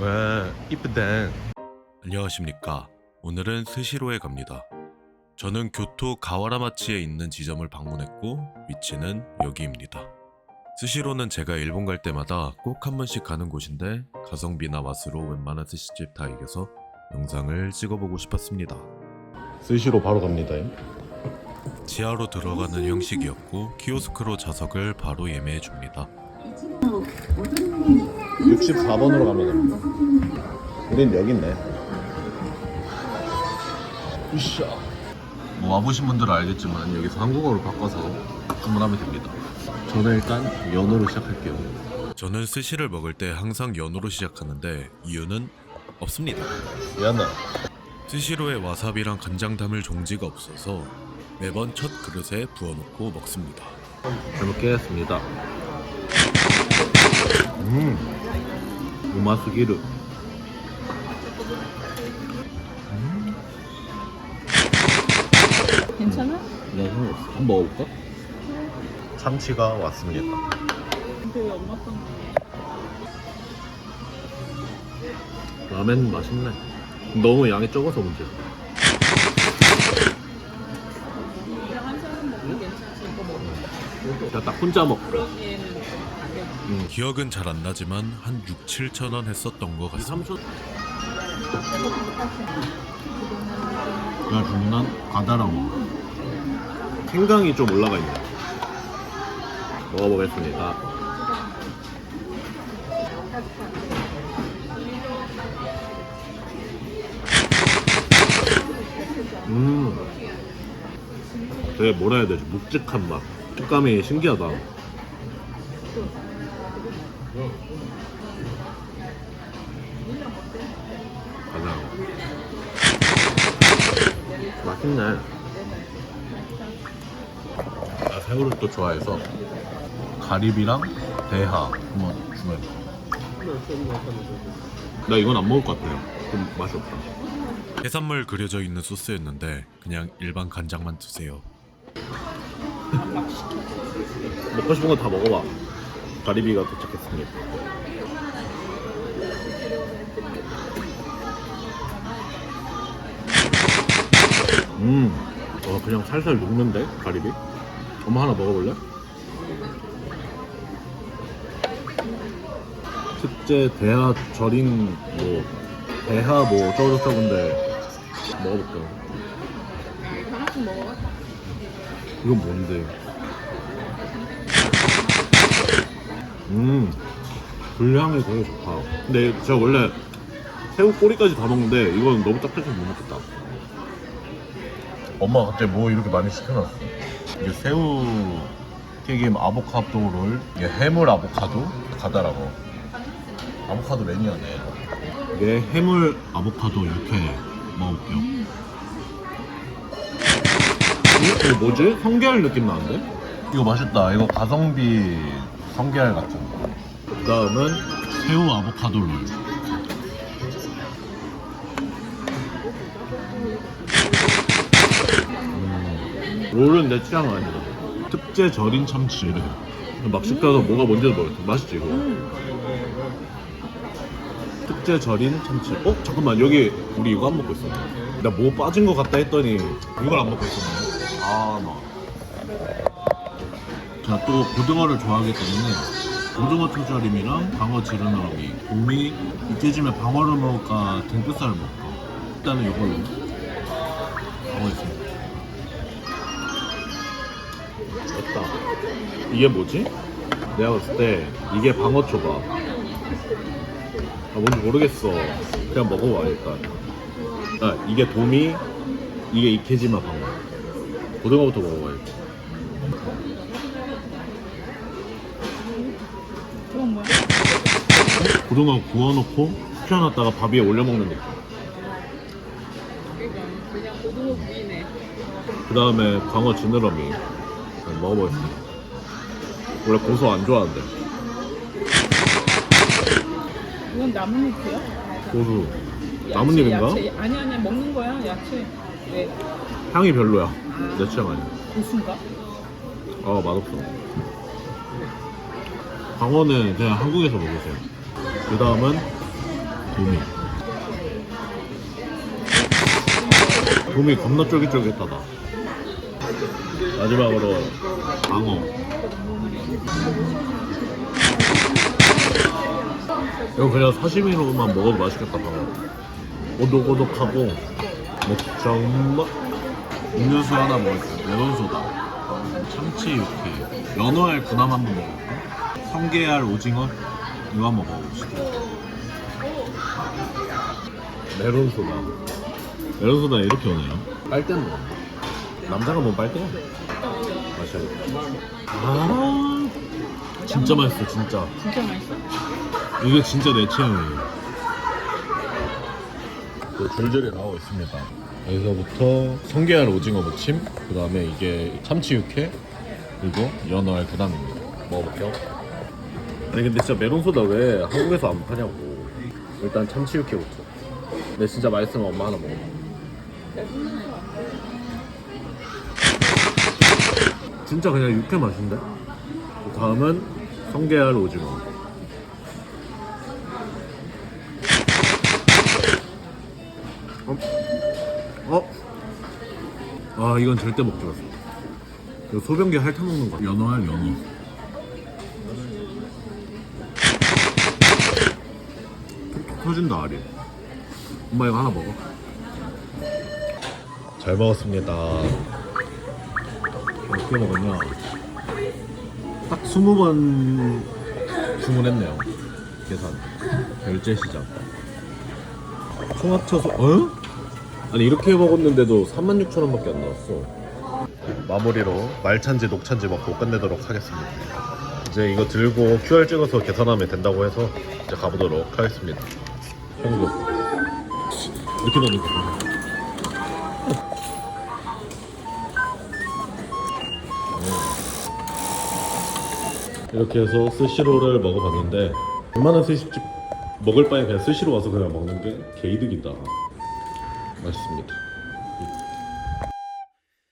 와 이쁘다 안녕하십니까. 오늘은 스시로에 갑니다. 저는 교토 가와라마치에 있는 지점을 방문했고 위치는 여기입니다. 스시로는 제가 일본 갈 때마다 꼭 한 번씩 가는 곳인데 가성비나 맛으로 웬만한 스시집 다 이겨서 영상을 찍어보고 싶었습니다. 스시로 바로 갑니다 지하로 들어가는 형식이었고 키오스크로 좌석을 바로 예매해 줍니다. 64번으로 가면 됩니다. 우린 여기 있네. 으쌰 뭐 와보신 분들은 알겠지만 여기서 한국어로 바꿔서 주문하면 됩니다. 저는 일단 연어로 시작할게요. 저는 스시를 먹을 때 항상 연어로 시작하는데 이유는 없습니다. 미안해. 스시로에 와사비랑 간장 담을 종지가 없어서 매번 첫 그릇에 부어놓고 먹습니다. 잘 먹겠습니다. 음 우마스기르. 괜찮아? 네 상관없어 한번 먹어볼까? 참치가 왔습니다. 되게 엄마 건 라멘 맛있네. 너무 양이 적어서 문제야. 그냥 한 사람 먹으면 괜찮지. 이거 먹어 그냥 딱 혼자 먹고. 그러기에는 기억은 잘 안 나지만 한 6, 7천 원 했었던 것 2, 같습니다. 3초 내가 주문한 가다라고. 생강이 좀 올라가 있네. 먹어보겠습니다. 음. 되게 뭐라 해야 되지? 묵직한 맛. 식감이 신기하다 가자 맛있네. 나 새우를 또 좋아해서 가리비랑 대하 한번 주면. 나 이건 안 먹을 것 같아요. 좀 맛이 없다 해산물 그려져 있는 소스였는데 그냥 일반 간장만 드세요. 먹고 싶은 거 다 먹어봐 가리비가 도착했습니다 음, 어, 그냥 살살 녹는데 가리비? 엄마 하나 먹어볼래? 특제 대하 절인 뭐 대하 뭐 어쩌고저쩌고인데 먹어볼게요 하나씩 먹어봐 이건 뭔데? 음, 불향이 되게 좋다. 근데 제가 원래 새우 꼬리까지 다 먹는데 이건 너무 딱딱해서 못 먹겠다. 엄마가 갑자기 뭐 이렇게 많이 시켜놨어. 이게 새우 튀김 아보카도 롤, 이게 해물 아보카도 가다라고. 아보카도 매니아네. 이게 해물 아보카도 이렇게 먹어볼게요. 이거 뭐지? 성게알 느낌 나는데? 이거 맛있다. 이거 가성비 성게알 같은 거. 그 다음은 새우 아보카도 롤. 음, 롤은 내 취향 아니다. 특제 절인 참치. 막 시켜서 뭐가 뭔지도 모르겠어. 맛있지 이거? 특제 절인 참치. 어? 잠깐만 여기 우리 이거 안 먹고 있었네. 나뭐 빠진 것 같다 했더니 이걸 안 먹고 있었네. 아 나. 제가 또 고등어를 좋아하기 때문에 고등어 초절임이랑 방어 지르너기 곰이 이때쯤에 방어를 먹을까 등뼈살을 먹을까. 일단은 이걸로 방어했습니다 됐다. 이게 뭐지? 내가 봤을 때 이게 방어 초밥. 아 뭔지 모르겠어. 그냥 먹어봐 일단. 아 이게 도미 이게 이케지마 방어. 고등어부터 먹어봐야지. 그건 뭐야? 고등어 구워놓고 식혀놨다가 밥 위에 올려 먹는 느낌. 그러니까 그냥 고등어 구이네 그 다음에 광어 지느러미 한번 먹어보겠습니다. 원래 고소 안 좋아하는데 이건 나뭇잎이야? 고수 야채, 나뭇잎인가? 야채. 아니 아니야 먹는 거야 야채 왜 향이 별로야. 내 취향 아니야. 고수인가? 아 맛없어. 광어는 그냥 한국에서 먹으세요. 그 다음은 도미. 도미 겁나 쫄깃쫄깃하다. 마지막으로 방어. 이거 그냥 사시미로만 먹어도 맛있겠다 방어. 오독오독하고 먹자 엄마 음료수 하나 먹을게요. 레몬소다. 참치 육회. 연어알 군함 한번 먹을까? 성게알 오징어 이거 한번 먹어봅시다 메론 소다. 메론 소다 이렇게 오네요. 빨대는 뭐 남자가 뭐 빨대야? 마셔야겠다 아 진짜 맛있어 진짜. 진짜 맛있어? 이게 진짜 내 취향이에요. 또 줄줄이 나오고 있습니다. 여기서부터 성게알 오징어 무침 그 다음에 이게 참치 육회 그리고 연어알 구담입니다. 먹어볼게요 아니 근데 진짜 메론소다 왜 한국에서 안 파냐고. 일단 참치 육회부터 근데 진짜 맛있으면 엄마 하나 먹어. 진짜 그냥 육회 맛인데? 그 다음은 성게알 오징어. 어? 아 이건 절대 먹지 마세요. 이거 소변기 핥아 먹는 거 연어야 연어 터진다 알이 엄마 이거 하나 먹어. 잘 먹었습니다. 어떻게 먹었냐? 딱 20번 주문했네요. 계산. 결제 시작. 총 합쳐서 어? 아니 이렇게 먹었는데도 36,000원밖에 안 나왔어. 마무리로 말찬지 녹찬지 먹고 끝내도록 하겠습니다. 이제 이거 들고 QR 찍어서 계산하면 된다고 해서 이제 가보도록 하겠습니다 현금 이렇게 넣는 거 이렇게 해서 스시로를 먹어봤는데 웬만한 스시집 먹을 바에 그냥 스시로 와서 그냥 먹는 게 개이득이다. 맛있습니다